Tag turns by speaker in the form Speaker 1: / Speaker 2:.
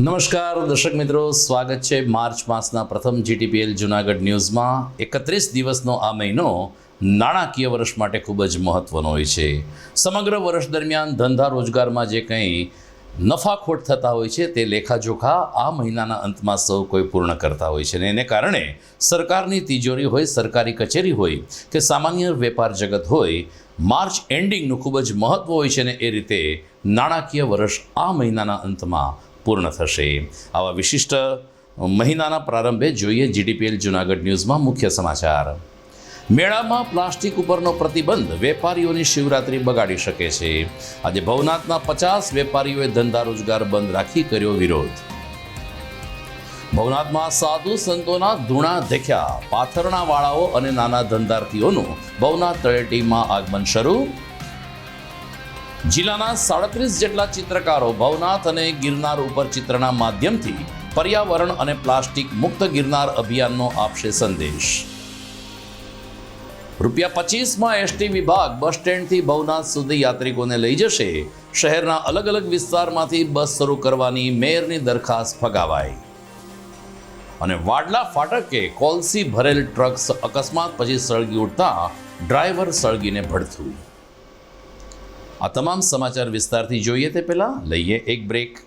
Speaker 1: નમસ્કાર, દર્શક મિત્રો, સ્વાગત છે માર્ચ માસના પ્રથમ જીટીપીએલ જુનાગઢ ન્યૂઝમાં. એકત્રીસ દિવસનો આ મહિનો નાણાકીય વર્ષ માટે ખૂબ જ મહત્ત્વનો હોય છે. સમગ્ર વર્ષ દરમિયાન ધંધા રોજગારમાં જે કંઈ નફાખોટ થતા હોય છે તે લેખાજોખા આ મહિનાના અંતમાં સૌ કોઈ પૂર્ણ કરતા હોય છે અને એને કારણે સરકારની તિજોરી હોય, સરકારી કચેરી હોય કે સામાન્ય વેપાર જગત હોય, માર્ચ એન્ડિંગનું ખૂબ જ મહત્ત્વ હોય છે અને એ રીતે નાણાકીય વર્ષ આ મહિનાના અંતમાં પૂર્ણ થશે. આવા વિશિષ્ટ મહિનાના પ્રારંભે જોઈએ જીડીપીએલ જુનાગઢ ન્યૂઝમાં મુખ્ય સમાચાર. મેળામાં પ્લાસ્ટિક ઉપરનો પ્રતિબંધ વેપારીઓની શિવરાત્રી બગાડી શકે છે. આજે ભવનાથના પચાસ વેપારીઓએ ધંધા રોજગાર બંધ રાખી કર્યો વિરોધ. ભવનાથમાં સાધુ સંતોના ધૂણા દેખ્યા. પાથરણા વાળાઓ અને નાના ધંધાર્થીઓનું ભવનાથ તળેટીમાં આગમન શરૂ. જિલ્લાના સાડત્રીસ જેટલા ચિત્રકારો ભવનાથ અને ગિરનાર ઉપર ચિત્રના માધ્યમથી પર્યાવરણ અને પ્લાસ્ટિક મુક્ત ગિરનાર અભિયાનનો આપશે સંદેશ. રૂપિયા પચીસમાં એસટી વિભાગ બસ સ્ટેન્ડથી ભવનાથ સુધી યાત્રિકોને લઈ જશે. શહેરના અલગ અલગ વિસ્તારમાંથી બસ શરૂ કરવાની મેયરની દરખાસ્ત ફગાવાઈ. અને વાડલા ફાટકે કોલસી ભરેલ ટ્રક અકસ્માત પછી સળગી ઉઠતા ડ્રાઈવર સળગીને ભડથું. આ તમામ સમાચાર વિસ્તારથી જોઈએ તે પહેલાં લઈએ એક બ્રેક